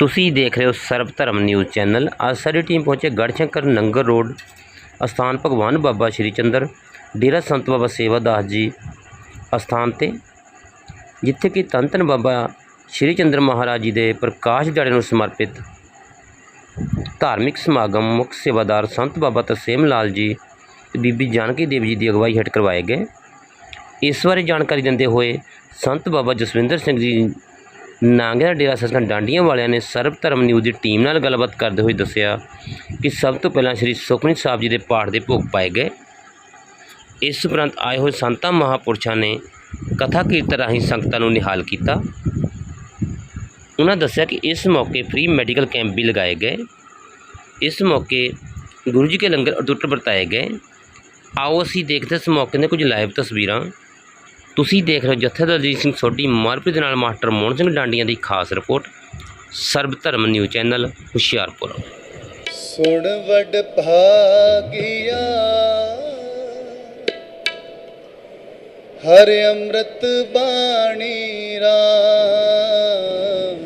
ਤੁਸੀਂ ਦੇਖ ਰਹੇ ਹੋ ਸਰਬ ਧਰਮ ਨਿਊਜ਼ ਚੈਨਲ। ਅੱਜ ਸਾਡੀ ਟੀਮ ਪਹੁੰਚੇ ਗੜਸ਼ੰਕਰ ਨੰਗਰ ਰੋਡ, ਅਸਥਾਨ ਭਗਵਾਨ ਬਾਬਾ ਸ਼੍ਰੀ ਚੰਦਰ, ਡੇਰਾ ਸੰਤ ਬਾਬਾ ਸੇਵਾਦਾਸ ਜੀ ਅਸਥਾਨ ਤੇ, ਜਿੱਥੇ ਕਿ ਧੰਨ ਧੰਨ ਬਾਬਾ ਸ਼੍ਰੀ ਚੰਦਰ ਮਹਾਰਾਜ ਜੀ ਦੇ ਪ੍ਰਕਾਸ਼ ਦਿਹਾੜੇ ਨੂੰ ਸਮਰਪਿਤ ਧਾਰਮਿਕ ਸਮਾਗਮ ਮੁੱਖ ਸੇਵਾਦਾਰ ਸੰਤ ਬਾਬਾ ਤਰਸੇਮ ਲਾਲ ਜੀ ਤੇ ਬੀਬੀ ਜਾਨਕੀ ਦੇਵ ਜੀ ਦੀ ਅਗਵਾਈ ਹੇਠ ਕਰਵਾਏ ਗਏ। ਇਸ ਬਾਰੇ ਜਾਣਕਾਰੀ ਦਿੰਦੇ ਹੋਏ ਸੰਤ ਬਾਬਾ ਜਸਵਿੰਦਰ ਸਿੰਘ ਜੀ ਨਾਂਗਿਆ ਡੇਰਾ ਸੱਚਖੰਡ ਡਾਂਡੀਆਂ ਵਾਲਿਆਂ ਨੇ ਸਰਬ ਧਰਮ ਨਿਊਜ਼ ਦੀ ਟੀਮ ਨਾਲ ਗੱਲਬਾਤ ਕਰਦੇ ਹੋਏ ਦੱਸਿਆ ਕਿ ਸਭ ਤੋਂ ਪਹਿਲਾਂ ਸ੍ਰੀ ਸੁਖਮਨੀ ਸਾਹਿਬ ਜੀ ਦੇ ਪਾਠ ਦੇ ਭੋਗ ਪਾਏ ਗਏ। ਇਸ ਉਪਰੰਤ ਆਏ ਹੋਏ ਸੰਤਾਂ ਮਹਾਪੁਰਸ਼ਾਂ ਨੇ ਕਥਾ ਕੀਰਤਨ ਰਾਹੀਂ ਸੰਗਤਾਂ ਨੂੰ ਨਿਹਾਲ ਕੀਤਾ। ਉਹਨਾਂ ਦੱਸਿਆ ਕਿ ਇਸ ਮੌਕੇ ਫ੍ਰੀ ਮੈਡੀਕਲ ਕੈਂਪ ਵੀ ਲਗਾਏ ਗਏ। ਇਸ ਮੌਕੇ ਗੁਰੂ ਜੀ ਕੇ ਲੰਗਰ ਅਟੁੱਟ ਵਰਤਾਏ ਗਏ। ਆਓ ਅਸੀਂ ਦੇਖਦੇ ਇਸ ਮੌਕੇ ਦੀਆਂ ਕੁਝ ਲਾਈਵ ਤਸਵੀਰਾਂ। ਤੁਸੀਂ ਦੇਖ ਰਹੇ ਹੋ ਜਥੇਦਾਰ ਅਜੀਤ ਸਿੰਘ ਸੋਢੀ ਮਨਪ੍ਰੀਤ ਨਾਲ ਮਾਸਟਰ ਮੋਹਨ ਸਿੰਘ ਡਾਂਡੀਆਂ ਦੀ ਖਾਸ ਰਿਪੋਰਟ, ਸਰਬ ਧਰਮ ਨਿਊਜ਼ ਚੈਨਲ, ਹੁਸ਼ਿਆਰਪੁਰ। ਸੁਣ ਵਡ ਭਾਗਿਆ, ਹਰ ਅੰਮ੍ਰਿਤ ਬਾਣੀ ਰਾਮ।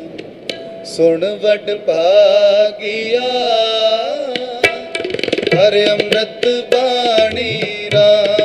ਸੁਣ ਵਡ ਭਾਗਿਆ, ਹਰ ਅੰਮ੍ਰਿਤ ਬਾਣੀ ਰਾਮ।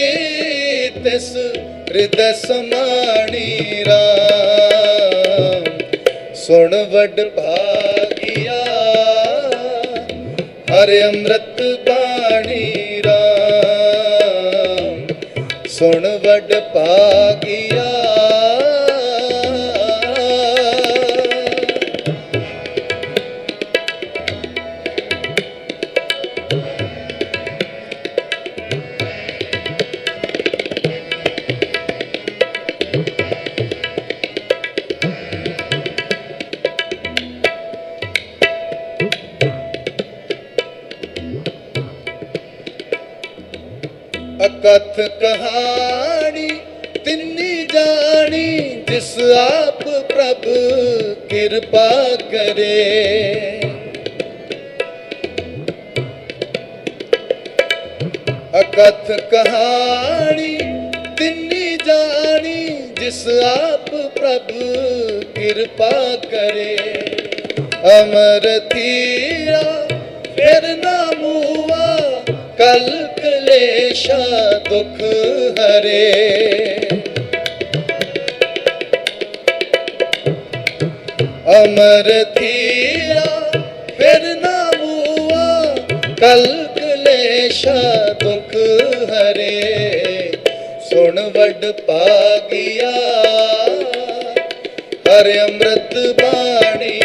ਤਿਸ ਹਿਰਦੈ ਸਮਾਣੀ ਰਾਮ। ਸੁਣ ਵਡ ਭਾਗਿਆ ਹਰ ਅੰਮ੍ਰਿਤ ਬਾਣੀ ਰਾਮ। ਸੁਣ ਵਡ ਭਾਗਿਆ ਅਕਥ ਕਹਾਣੀ, ਤਿੰਨੀ ਜਾਣੀ, ਜਿਸ ਆਪ ਪ੍ਰਭ ਕਿਰਪਾ ਕਰੇ। ਅਕਥ ਕਹਾਣੀ, ਤਿੰਨੀ ਜਾਣੀ, ਜਿਸ ਆਪ ਪ੍ਰਭ ਕਿਰਪਾ ਕਰੇ। ਅਮਰ ਥੀਰਾ ਫਿਰ ਨਾਮ ਕਲ ਕਲੇਸ਼ਾ ਦੁਖ ਹਰੇ। ਅਮਰ ਥੀਰਾ ਫਿਰ ਨਾ ਮੂਆ ਕਲ ਕਲੇਸ਼ਾ ਦੁਖ ਹਰੇ। ਸੁਣ ਵਡ ਪਾਗਿਆ ਹਰ ਅੰਮ੍ਰਿਤ ਬਾਣੀ